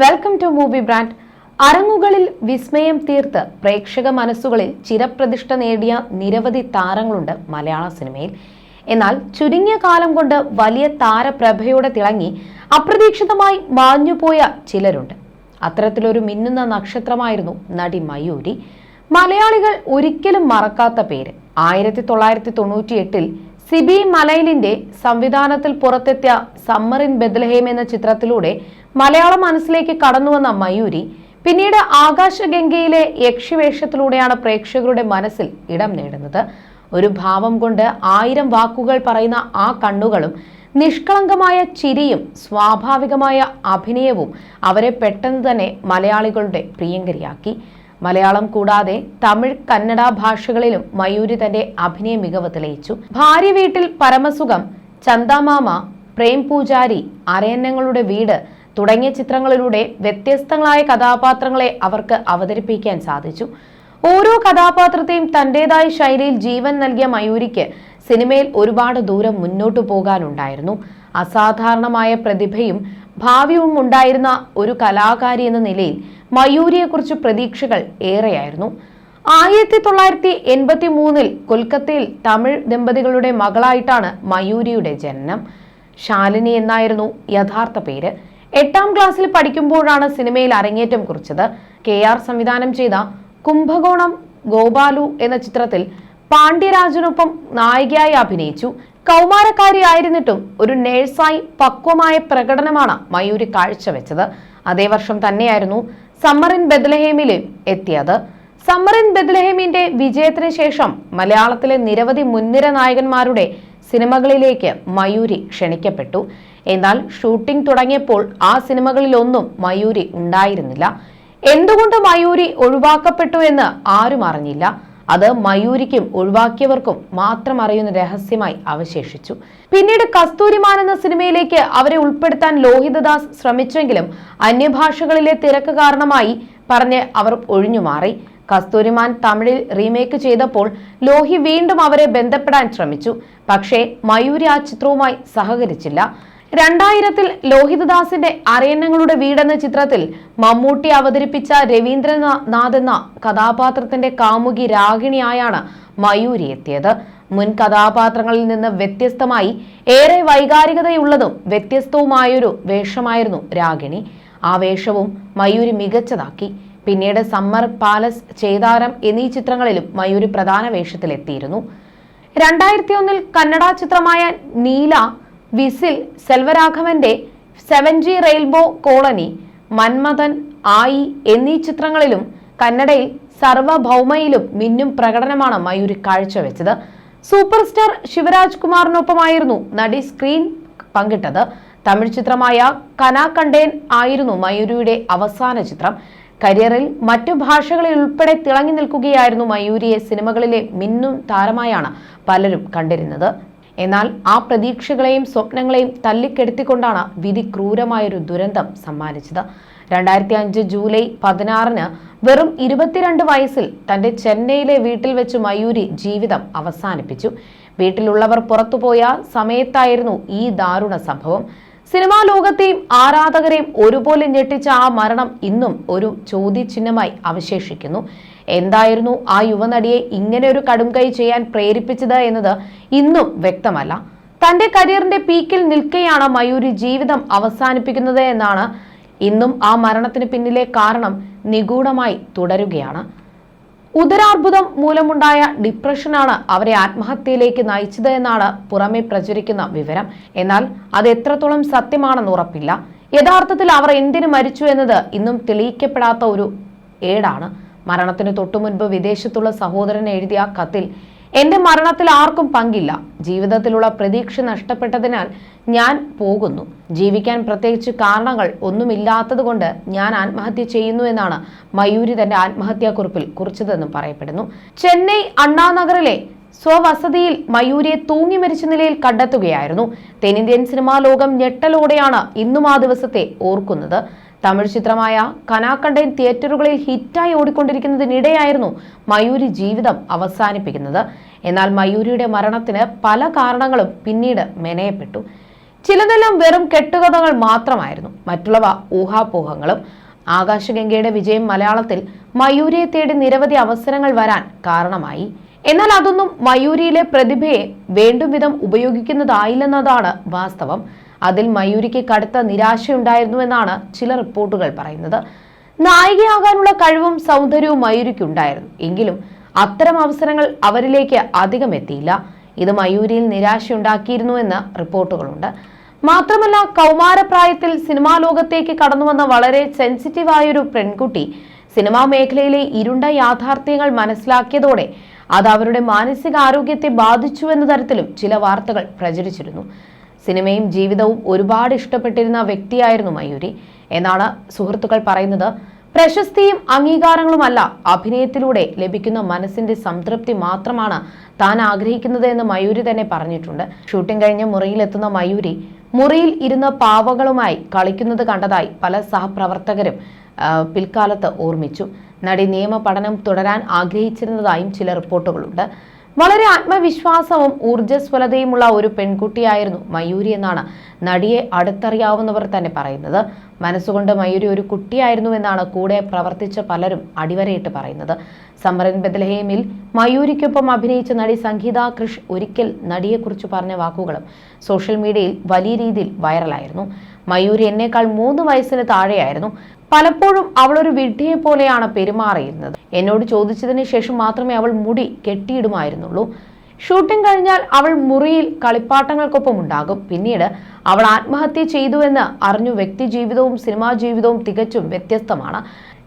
Welcome to movie brand. അരങ്ങുകളിൽ വിസ്മയം തീർത്ത് പ്രേക്ഷക മനസ്സുകളിൽ ചിരപ്രതിഷ്ഠ നേടിയ നിരവധി താരങ്ങളുണ്ട് മലയാള സിനിമയിൽ. എന്നാൽ ചുരുങ്ങിയ കാലം കൊണ്ട് വലിയ താരപ്രഭയോടെ തിളങ്ങി അപ്രതീക്ഷിതമായി മാഞ്ഞുപോയ ചിലരുണ്ട്. അത്തരത്തിലൊരു മിന്നുന്ന നക്ഷത്രമായിരുന്നു നടി മയൂരി. മലയാളികൾ ഒരിക്കലും മറക്കാത്ത പേര്. ആയിരത്തി തൊള്ളായിരത്തി തൊണ്ണൂറ്റി എട്ടിൽ സിബി മലയിലിന്റെ സംവിധാനത്തിൽ പുറത്തെത്തിയ സമ്മർ ഇൻ ബെദ്ലഹേം എന്ന ചിത്രത്തിലൂടെ മലയാള മനസ്സിലേക്ക് കടന്നുവന്ന മയൂരി പിന്നീട് ആകാശഗംഗയിലെ യക്ഷിവേഷത്തിലൂടെയാണ് പ്രേക്ഷകരുടെ മനസ്സിൽ ഇടം നേടുന്നത്. ഒരു ഭാവം കൊണ്ട് ആയിരം വാക്കുകൾ പറയുന്ന ആ കണ്ണുകളും നിഷ്കളങ്കമായ ചിരിയും സ്വാഭാവികമായ അഭിനയവും അവരെ പെട്ടെന്ന് തന്നെ മലയാളികളുടെ പ്രിയങ്കരിയാക്കി. മലയാളം കൂടാതെ തമിഴ് കന്നഡ ഭാഷകളിലും മയൂരി തന്റെ അഭിനയ മികവ് തെളിയിച്ചു. ഭാര്യ വീട്ടിൽ പരമസുഖം ചന്ദമാമ പ്രേം പൂജാരി അരയന്നങ്ങളുടെ വീട് തുടങ്ങിയ ചിത്രങ്ങളിലൂടെ വ്യത്യസ്തങ്ങളായ കഥാപാത്രങ്ങളെ അവർക്ക് അവതരിപ്പിക്കാൻ സാധിച്ചു. ഓരോ കഥാപാത്രത്തെയും തന്റേതായ ശൈലിയിൽ ജീവൻ നൽകിയ മയൂരിക്ക് സിനിമയിൽ ഒരുപാട് ദൂരം മുന്നോട്ടു പോകാനുണ്ടായിരുന്നു. അസാധാരണമായ പ്രതിഭയും ഭാവിയും ഉണ്ടായിരുന്ന ഒരു കലാകാരി എന്ന നിലയിൽ മയൂരിയെക്കുറിച്ച് പ്രതീക്ഷകൾ ഏറെയായിരുന്നു. ആയിരത്തി തൊള്ളായിരത്തി എൺപത്തി മൂന്നിൽ കൊൽക്കത്തയിൽ തമിഴ് ദമ്പതികളുടെ മകളായിട്ടാണ് മയൂരിയുടെ ജനനം. ശാലിനി എന്നായിരുന്നു യഥാർത്ഥ പേര്. എട്ടാം ക്ലാസ്സിൽ പഠിക്കുമ്പോഴാണ് സിനിമയിൽ അരങ്ങേറ്റം കുറിച്ചത്. കെ ആർ സംവിധാനം ചെയ്ത കുംഭകോണം ഗോപാലു എന്ന ചിത്രത്തിൽ പാണ്ഡ്യരാജനൊപ്പം നായികയായി അഭിനയിച്ചു. കൗമാരക്കാരിയായിരുന്നിട്ടും ഒരു നേഴ്സായി പക്വമായ പ്രകടനമാണ് മയൂരി കാഴ്ചവെച്ചത്. അതേ വർഷം തന്നെയായിരുന്നു സമ്മർ ഇൻ ബെദ്ലഹേമിലും എത്തിയത്. സമ്മർ ഇൻ ബെദ്ലഹേമിന്റെ വിജയത്തിന് ശേഷം മലയാളത്തിലെ നിരവധി മുൻനിര നായകന്മാരുടെ സിനിമകളിലേക്ക് മയൂരി ക്ഷണിക്കപ്പെട്ടു. എന്നാൽ ഷൂട്ടിംഗ് തുടങ്ങിയപ്പോൾ ആ സിനിമകളിലൊന്നും മയൂരി ഉണ്ടായിരുന്നില്ല. എന്തുകൊണ്ട് മയൂരി ഒഴിവാക്കപ്പെട്ടു എന്ന് ആരും അറിഞ്ഞില്ല. അത് മയൂരിക്കും ഒഴിവാക്കിയവർക്കും മാത്രം അറിയുന്ന രഹസ്യമായി അവശേഷിച്ചു. പിന്നീട് കസ്തൂരിമാൻ എന്ന സിനിമയിലേക്ക് അവരെ ഉൾപ്പെടുത്താൻ ലോഹിതദാസ് ശ്രമിച്ചെങ്കിലും അന്യഭാഷകളിലെ തിരക്ക് കാരണമായി പറഞ്ഞ് അവർ ഒഴിഞ്ഞു മാറി. കസ്തൂരിമാൻ തമിഴിൽ റീമേക്ക് ചെയ്തപ്പോൾ ലോഹി വീണ്ടും അവരെ ബന്ധപ്പെടാൻ ശ്രമിച്ചു. പക്ഷേ മയൂരി ആ ചിത്രവുമായി സഹകരിച്ചില്ല. രണ്ടായിരത്തിൽ ലോഹിതദാസിന്റെ അരയന്നങ്ങളുടെ വീടെന്ന ചിത്രത്തിൽ മമ്മൂട്ടി അവതരിപ്പിച്ച രവീന്ദ്രനാഥ് എന്ന കഥാപാത്രത്തിന്റെ കാമുകി രാഗിണിയായാണ് മയൂരി എത്തിയത് മുൻ കഥാപാത്രങ്ങളിൽ നിന്ന് വ്യത്യസ്തമായി ഏറെ വൈകാരികതയുള്ളതും വ്യത്യസ്തവുമായൊരു വേഷമായിരുന്നു രാഗിണി. ആ വേഷവും മയൂരി മികച്ചതാക്കി. പിന്നീട് സമ്മർ പാലസ് ചേതാരം എന്നീ ചിത്രങ്ങളിലും മയൂരി പ്രധാന വേഷത്തിലെത്തിയിരുന്നു. രണ്ടായിരത്തി ഒന്നിൽ കന്നഡ ചിത്രമായ നീല whistle സെൽവരാഘവന്റെ seven G rainbow colony Manmadhan ആയി എന്നീ ചിത്രങ്ങളിലും കന്നഡയിൽ സർവഭൗമയിലും മിന്നും പ്രകടനമാണ് മയൂരി കാഴ്ചവെച്ചത്. സൂപ്പർ സ്റ്റാർ ശിവരാജ് കുമാറിനൊപ്പമായിരുന്നു നടി സ്ക്രീൻ പങ്കിട്ടത്. തമിഴ് ചിത്രമായ കനാകണ്ടേൻ ആയിരുന്നു മയൂരിയുടെ അവസാന ചിത്രം. കരിയറിൽ മറ്റു ഭാഷകളിൽ ഉൾപ്പെടെ തിളങ്ങി നിൽക്കുകയായിരുന്നു മയൂരിയെ സിനിമകളിലെ മിന്നും താരമായാണ് പലരും കണ്ടിരുന്നത്. എന്നാൽ ആ പ്രതീക്ഷകളെയും സ്വപ്നങ്ങളെയും തല്ലിക്കെടുത്തിക്കൊണ്ടാണ് വിധി ക്രൂരമായൊരു ദുരന്തം സമ്മാനിച്ചത്. രണ്ടായിരത്തി അഞ്ച് ജൂലൈ പതിനാറിന് വെറും ഇരുപത്തിരണ്ട് വയസ്സിൽ തന്റെ ചെന്നൈയിലെ വീട്ടിൽ വെച്ച് മയൂരി ജീവിതം അവസാനിപ്പിച്ചു. വീട്ടിലുള്ളവർ പുറത്തുപോയ സമയത്തായിരുന്നു ഈ ദാരുണ സംഭവം. സിനിമാ ലോകത്തെയും ആരാധകരെയും ഒരുപോലെ ഞെട്ടിച്ച ആ മരണം ഇന്നും ഒരു ചോദ്യചിഹ്നമായി അവശേഷിക്കുന്നു. എന്തായിരുന്നു ആ യുവനടിയെ ഇങ്ങനെ ഒരു കടും കൈ ചെയ്യാൻ പ്രേരിപ്പിച്ചത് എന്നത് ഇന്നും വ്യക്തമല്ല. തന്റെ കരിയറിന്റെ പീക്കിൽ നിൽക്കെയാണ് മയൂരി ജീവിതം അവസാനിപ്പിക്കുന്നത് എന്നാണ് ഇന്നും ആ മരണത്തിന് പിന്നിലെ കാരണം നിഗൂഢമായി തുടരുകയാണ്. ഉദരാർബുദം മൂലമുണ്ടായ ഡിപ്രഷനാണ് അവരെ ആത്മഹത്യയിലേക്ക് നയിച്ചത് എന്നാണ് പുറമെ പ്രചരിക്കുന്ന വിവരം. എന്നാൽ അത് എത്രത്തോളം സത്യമാണെന്ന് ഉറപ്പില്ല. യഥാർത്ഥത്തിൽ അവർ എന്തിനു മരിച്ചു എന്നത് ഇന്നും തെളിയിക്കപ്പെടാത്ത ഒരു ഏടാണ്. മരണത്തിന് തൊട്ടുമുൻപ് വിദേശത്തുള്ള സഹോദരൻ എഴുതിയ കത്തിൽ എന്റെ മരണത്തിൽ ആർക്കും പങ്കില്ല. ജീവിതത്തിലുള്ള പ്രതീക്ഷ നഷ്ടപ്പെട്ടതിനാൽ ഞാൻ പോകുന്നു. ജീവിക്കാൻ പ്രത്യേകിച്ച് കാരണങ്ങൾ ഒന്നുമില്ലാത്തതുകൊണ്ട് ഞാൻ ആത്മഹത്യ ചെയ്യുന്നു എന്നാണ് മയൂരി തന്റെ ആത്മഹത്യാക്കുറിപ്പിൽ കുറിച്ചതെന്നും പറയപ്പെടുന്നു. ചെന്നൈ അണ്ണാനഗറിലെ സ്വവസതിയിൽ മയൂരിയെ തൂങ്ങി മരിച്ച നിലയിൽ കണ്ടെത്തുകയായിരുന്നു. തെന്നിന്ത്യൻ സിനിമാ ലോകം ഞെട്ടലോടെയാണ് ഇന്നും ആ ദിവസത്തെ ഓർക്കുന്നത്. തമിഴ് ചിത്രമായ കനാക്കണ്ടൻ തിയേറ്ററുകളിൽ ഹിറ്റായി ഓടിക്കൊണ്ടിരിക്കുന്നതിനിടെയായിരുന്നു മയൂരി ജീവിതം അവസാനിപ്പിക്കുന്നത്. എന്നാൽ മയൂരിയുടെ മരണത്തിന് പല കാരണങ്ങളും പിന്നീട് മെനയപ്പെട്ടു. ചിലതെല്ലാം വെറും കെട്ടുകഥകൾ മാത്രമായിരുന്നു. മറ്റുള്ളവ ഊഹാപോഹങ്ങളും. ആകാശഗംഗയുടെ വിജയം മലയാളത്തിൽ മയൂരിയെ തേടി നിരവധി അവസരങ്ങൾ വരാൻ കാരണമായി. എന്നാൽ അതൊന്നും മയൂരിയിലെ പ്രതിഭയെ വേണ്ടും വിധം ഉപയോഗിക്കുന്നതായില്ലെന്നതാണ് വാസ്തവം. അതിൽ മയൂരിക്ക് കടുത്ത നിരാശയുണ്ടായിരുന്നുവെന്നാണ് ചില റിപ്പോർട്ടുകൾ പറയുന്നത്. നായികയാകാനുള്ള കഴിവും സൗന്ദര്യവും മയൂരിക്കുണ്ടായിരുന്നു. എങ്കിലും അത്തരം അവസരങ്ങൾ അവരിലേക്ക് അധികം എത്തിയില്ല. ഇത് മയൂരിയിൽ നിരാശയുണ്ടാക്കിയിരുന്നുവെന്ന് റിപ്പോർട്ടുകളുണ്ട്. മാത്രമല്ല കൗമാരപ്രായത്തിൽ സിനിമാ ലോകത്തേക്ക് കടന്നുവന്ന വളരെ സെൻസിറ്റീവായൊരു പെൺകുട്ടി സിനിമാ മേഖലയിലെ ഇരുണ്ട യാഥാർത്ഥ്യങ്ങൾ മനസ്സിലാക്കിയതോടെ അത് അവരുടെ മാനസികാരോഗ്യത്തെ ബാധിച്ചു എന്ന തരത്തിലും ചില വാർത്തകൾ പ്രചരിച്ചിരുന്നു. സിനിമയും ജീവിതവും ഒരുപാട് ഇഷ്ടപ്പെട്ടിരുന്ന വ്യക്തിയായിരുന്നു മയൂരി. എന്നാണ് സുഹൃത്തുക്കൾ പറയുന്നത്. പ്രശസ്തിയും അംഗീകാരങ്ങളുമല്ല അഭിനയത്തിലൂടെ ലഭിക്കുന്ന മനസ്സിന്റെ സംതൃപ്തി മാത്രമാണ് താൻ ആഗ്രഹിക്കുന്നത് എന്ന് മയൂരി തന്നെ പറഞ്ഞിട്ടുണ്ട്. ഷൂട്ടിംഗ് കഴിഞ്ഞ് മുറിയിലെത്തുന്ന മയൂരി മുറിയിൽ ഇരുന്ന പാവകളുമായി കളിക്കുന്നത് കണ്ടതായി പല സഹപ്രവർത്തകരും പിൽക്കാലത്ത് ഓർമ്മിച്ചു. നടി നിയമ പഠനം തുടരാൻ ആഗ്രഹിച്ചിരുന്നതായും ചില റിപ്പോർട്ടുകളുണ്ട്. വളരെ ആത്മവിശ്വാസവും ഊർജസ്വലതയുമുള്ള ഒരു പെൺകുട്ടിയായിരുന്നു മയൂരി എന്നാണ് നടിയെ അടുത്തറിയാവുന്നവർ തന്നെ പറയുന്നത്. മനസ്സുകൊണ്ട് മയൂരി ഒരു കുട്ടിയായിരുന്നു എന്നാണ് കൂടെ പ്രവർത്തിച്ച പലരും അടിവരയിട്ട് പറയുന്നത്. സമരൻ ബദലഹേമിൽ മയൂരിക്കൊപ്പം അഭിനയിച്ച നടി സംഗീത കൃഷ് ഒരിക്കൽ നടിയെക്കുറിച്ച് പറഞ്ഞ വാക്കുകളും സോഷ്യൽ മീഡിയയിൽ വലിയ രീതിയിൽ വൈറലായിരുന്നു. മയൂരി എന്നേക്കാൾ മൂന്ന് വയസ്സിന് താഴെയായിരുന്നു. പലപ്പോഴും അവൾ ഒരു വിഡ്ഢിയെ പോലെയാണ് പെരുമാറിയിരുന്നത്. എന്നോട് ചോദിച്ചതിന് ശേഷം മാത്രമേ അവൾ മുടി കെട്ടിയിടുമായിരുന്നുള്ളൂ. ഷൂട്ടിംഗ് കഴിഞ്ഞാൽ അവൾ മുറിയിൽ കളിപ്പാട്ടങ്ങൾക്കൊപ്പം ഉണ്ടാകും. പിന്നീട് അവൾ ആത്മഹത്യ ചെയ്തുവെന്ന് അറിഞ്ഞു വ്യക്തി ജീവിതവും സിനിമാ ജീവിതവും തികച്ചും വ്യത്യസ്തമാണ്.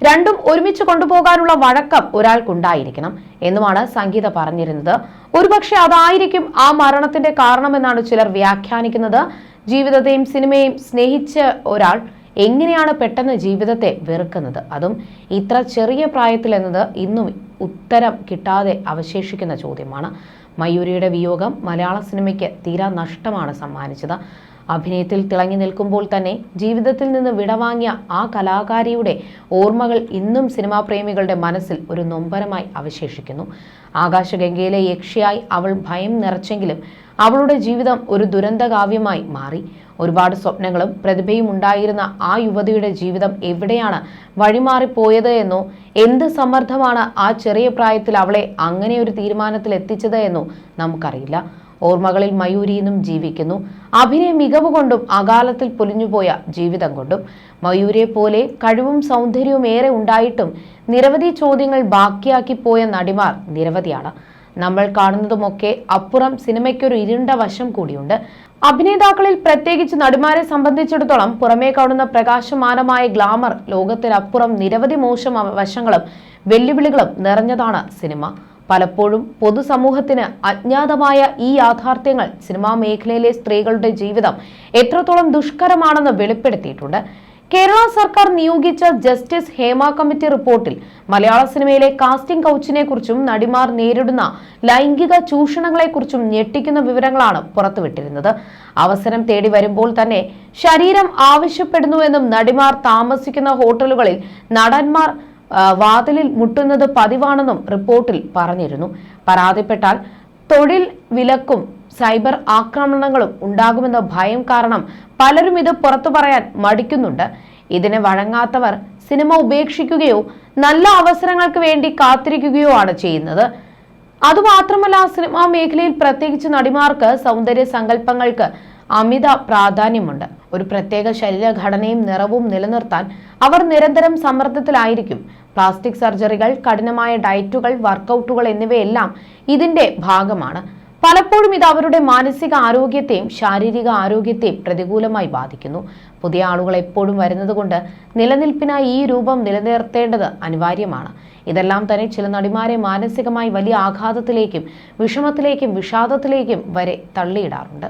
രണ്ടും ഒരുമിച്ച് കൊണ്ടുപോകാനുള്ള വഴക്കം ഒരാൾക്കുണ്ടായിരിക്കണം എന്നുമാണ് സംഗീത പറഞ്ഞിരുന്നത്. ഒരുപക്ഷെ അതായിരിക്കും ആ മരണത്തിന്റെ കാരണമെന്നാണ് ചിലർ വ്യാഖ്യാനിക്കുന്നത്. ജീവിതത്തെയും സിനിമയും സ്നേഹിച്ച ഒരാൾ എങ്ങനെയാണ് പെട്ടെന്ന് ജീവിതത്തെ വെറുക്കുന്നത്? അതും ഇത്ര ചെറിയ പ്രായത്തിൽ എന്നത് ഇന്നും ഉത്തരം കിട്ടാതെ അവശേഷിക്കുന്ന ചോദ്യമാണ്. മയൂരിയുടെ വിയോഗം മലയാള സിനിമയ്ക്ക് തീരാ നഷ്ടമാണ് സമ്മാനിച്ചത്. അഭിനയത്തിൽ തിളങ്ങി നിൽക്കുമ്പോൾ തന്നെ ജീവിതത്തിൽ നിന്ന് വിടവാങ്ങിയ ആ കലാകാരിയുടെ ഓർമ്മകൾ ഇന്നും സിനിമാ പ്രേമികളുടെ മനസ്സിൽ ഒരു നൊമ്പരമായി അവശേഷിക്കുന്നു. ആകാശഗംഗയിലെ യക്ഷിയായി അവൾ ഭയം നിറച്ചെങ്കിലും അവളുടെ ജീവിതം ഒരു ദുരന്തകാവ്യമായി മാറി. ഒരുപാട് സ്വപ്നങ്ങളും പ്രതിഭയും ഉണ്ടായിരുന്ന ആ യുവതിയുടെ ജീവിതം എവിടെയാണ് വഴിമാറിപ്പോയത് എന്നോ എന്ത് സമ്മർദ്ദമാണ് ആ ചെറിയ പ്രായത്തിൽ അവളെ അങ്ങനെ ഒരു തീരുമാനത്തിൽ എത്തിച്ചത് എന്നോ നമുക്കറിയില്ല. ഓർമ്മകളിൽ മയൂരിയെന്നും ജീവിക്കുന്നു. അഭിനയ മികവ് കൊണ്ടും അകാലത്തിൽ പൊലിഞ്ഞുപോയ ജീവിതം കൊണ്ടും. മയൂരിയെ പോലെ കഴിവും സൗന്ദര്യവും ഏറെ ഉണ്ടായിട്ടും നിരവധി ചോദ്യങ്ങൾ ബാക്കിയാക്കി പോയ നടിമാർ നിരവധിയാണ്. നമ്മൾ കാണുന്നതുമൊക്കെ അപ്പുറം സിനിമയ്ക്കൊരു ഇരുണ്ട വശം കൂടിയുണ്ട്. അഭിനേതാക്കളിൽ പ്രത്യേകിച്ച് നടിമാരെ സംബന്ധിച്ചിടത്തോളം പുറമേ കാണുന്ന പ്രകാശമാനമായ ഗ്ലാമർ ലോകത്തിനപ്പുറം നിരവധി മോശം വശങ്ങളും വെല്ലുവിളികളും നിറഞ്ഞതാണ് സിനിമ. പലപ്പോഴും പൊതുസമൂഹത്തിന് അജ്ഞാതമായ ഈ യാഥാർത്ഥ്യങ്ങൾ സിനിമാ മേഖലയിലെ സ്ത്രീകളുടെ ജീവിതം എത്രത്തോളം ദുഷ്കരമാണെന്ന് വെളിപ്പെടുത്തിയിട്ടുണ്ട്. കേരള സർക്കാർ നിയോഗിച്ച ജസ്റ്റിസ് ഹേമ കമ്മിറ്റി റിപ്പോർട്ടിൽ മലയാള സിനിമയിലെ കാസ്റ്റിംഗ് കൗച്ചിനെ കുറിച്ചും നടിമാർ നേരിടുന്ന ലൈംഗിക ചൂഷണങ്ങളെക്കുറിച്ചും ഞെട്ടിക്കുന്ന വിവരങ്ങളാണ് പുറത്തുവിട്ടിരുന്നത്. അവസരം തേടി വരുമ്പോൾ തന്നെ ശരീരം ആവശ്യപ്പെടുന്നുവെന്നും നടിമാർ താമസിക്കുന്ന ഹോട്ടലുകളിൽ നടന്മാർ വാതിലിൽ മുട്ടുന്നത് പതിവാണെന്നും റിപ്പോർട്ടിൽ പറഞ്ഞിരുന്നു. പരാതിപ്പെട്ടാൽ തൊഴിൽ വിലക്കും സൈബർ ആക്രമണങ്ങളും ഉണ്ടാകുമെന്ന ഭയം കാരണം പലരും ഇത് പുറത്തു പറയാൻ മടിക്കുന്നുണ്ട്. ഇതിനെ വഴങ്ങാത്തവർ സിനിമ ഉപേക്ഷിക്കുകയോ നല്ല അവസരങ്ങൾക്ക് വേണ്ടി കാത്തിരിക്കുകയോ ആണ് ചെയ്യുന്നത്. അതുമാത്രമല്ല സിനിമാ മേഖലയിൽ പ്രത്യേകിച്ച് നടിമാർക്ക് സൗന്ദര്യ സങ്കല്പങ്ങൾക്ക് അമിത പ്രാധാന്യമുണ്ട്. ഒരു പ്രത്യേക ശരീരഘടനയും നിറവും നിലനിർത്താൻ അവർ നിരന്തരം സമ്മർദ്ദത്തിലായിരിക്കും. പ്ലാസ്റ്റിക് സർജറികൾ കഠിനമായ ഡയറ്റുകൾ വർക്കൗട്ടുകൾ എന്നിവയെല്ലാം ഇതിന്റെ ഭാഗമാണ്. പലപ്പോഴും ഇത് അവരുടെ മാനസിക ആരോഗ്യത്തെയും ശാരീരിക ആരോഗ്യത്തെയും പ്രതികൂലമായി ബാധിക്കുന്നു. പുതിയ ആളുകൾ എപ്പോഴും വരുന്നതുകൊണ്ട് നിലനിൽപ്പിനായി ഈ രൂപം നിലനിർത്തേണ്ടത് അനിവാര്യമാണ്. ഇതെല്ലാം തന്നെ ചില നടിമാരെ മാനസികമായി വലിയ ആഘാതത്തിലേക്കും വിഷമത്തിലേക്കും വിഷാദത്തിലേക്കും വരെ തള്ളിയിടാറുണ്ട്.